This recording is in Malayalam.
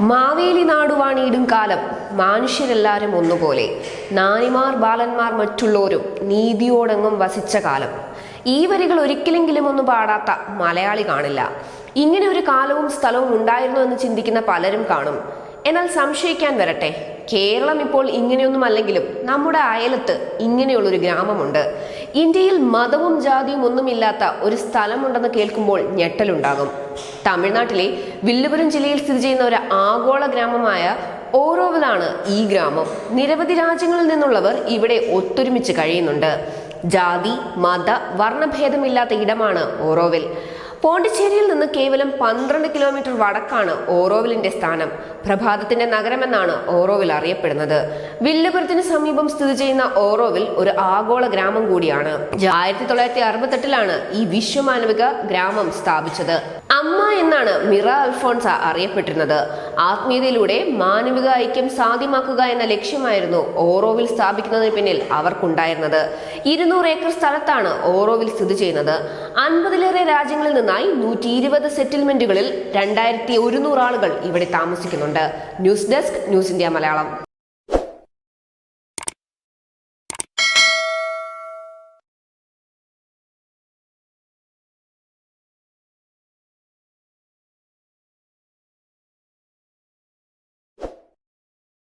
മാവേലി നാടുവാണീടും കാലം. മനുഷ്യരെല്ലാരും ഒന്നുപോലെ. നാനിമാർ ബാലന്മാർ മറ്റുള്ളവരും നീതിയോടെങ്ങും വസിച്ച കാലം. ഈ വരികൾ ഒരിക്കലെങ്കിലും ഒന്നും പാടാത്ത മലയാളി കാണില്ല. ഇങ്ങനെ ഒരു കാലവും സ്ഥലവും ഉണ്ടായിരുന്നു എന്ന് ചിന്തിക്കുന്ന പലരും കാണും. എന്നാൽ സംശയിക്കാൻ വരട്ടെ. കേരളം ഇപ്പോൾ ഇങ്ങനെയൊന്നും അല്ലെങ്കിലും നമ്മുടെ അയലത്ത് ഇങ്ങനെയുള്ളൊരു ഗ്രാമമുണ്ട്. ഇന്ത്യയിൽ മതവും ജാതിയും ഒന്നുമില്ലാത്ത ഒരു സ്ഥലമുണ്ടെന്ന് കേൾക്കുമ്പോൾ ഞെട്ടലുണ്ടാകും. തമിഴ്നാട്ടിലെ വില്ലുപുരം ജില്ലയിൽ സ്ഥിതി ചെയ്യുന്ന ഒരു ആഗോള ഗ്രാമമായ ഓറോവിലാണ് ഈ ഗ്രാമം. നിരവധി രാജ്യങ്ങളിൽ നിന്നുള്ളവർ ഇവിടെ ഒത്തൊരുമിച്ച് കഴിയുന്നുണ്ട്. ജാതി മത വർണഭേദമില്ലാത്ത ഇടമാണ് ഓരോവിൽ പോണ്ടിച്ചേരിയിൽ നിന്ന് കേവലം പന്ത്രണ്ട് കിലോമീറ്റർ വടക്കാണ് ഓറോവിലിന്റെ സ്ഥാനം. പ്രഭാതത്തിന്റെ നഗരമെന്നാണ് ഓറോവിൽ അറിയപ്പെടുന്നത്. വില്ലപുരത്തിന് സമീപം സ്ഥിതി ചെയ്യുന്ന ഓറോവിൽ ഒരു ആഗോള ഗ്രാമം കൂടിയാണ്. ആയിരത്തി തൊള്ളായിരത്തി അറുപത്തെട്ടിലാണ് ഈ വിശ്വമാനവിക ഗ്രാമം സ്ഥാപിച്ചത്. അമ്മ എന്നാണ് മിറ അൽഫോൺസ അറിയപ്പെട്ടിരുന്നത്. ആത്മീയതയിലൂടെ മാനവിക ഐക്യം സാധ്യമാക്കുക എന്ന ലക്ഷ്യമായിരുന്നു ഓറോവിൽ സ്ഥാപിക്കുന്നതിന് പിന്നിൽ അവർക്കുണ്ടായിരുന്നത്. ഇരുന്നൂറ് ഏക്കർ സ്ഥലത്താണ് ഓറോവിൽ സ്ഥിതി ചെയ്യുന്നത്. അൻപതിലേറെ രാജ്യങ്ങളിൽ നിന്നായി നൂറ്റി ഇരുപത് സെറ്റിൽമെന്റുകളിൽ രണ്ടായിരത്തി ഒരുന്നൂറ് ആളുകൾ ഇവിടെ താമസിക്കുന്നുണ്ട്. News desk news India Malayalam.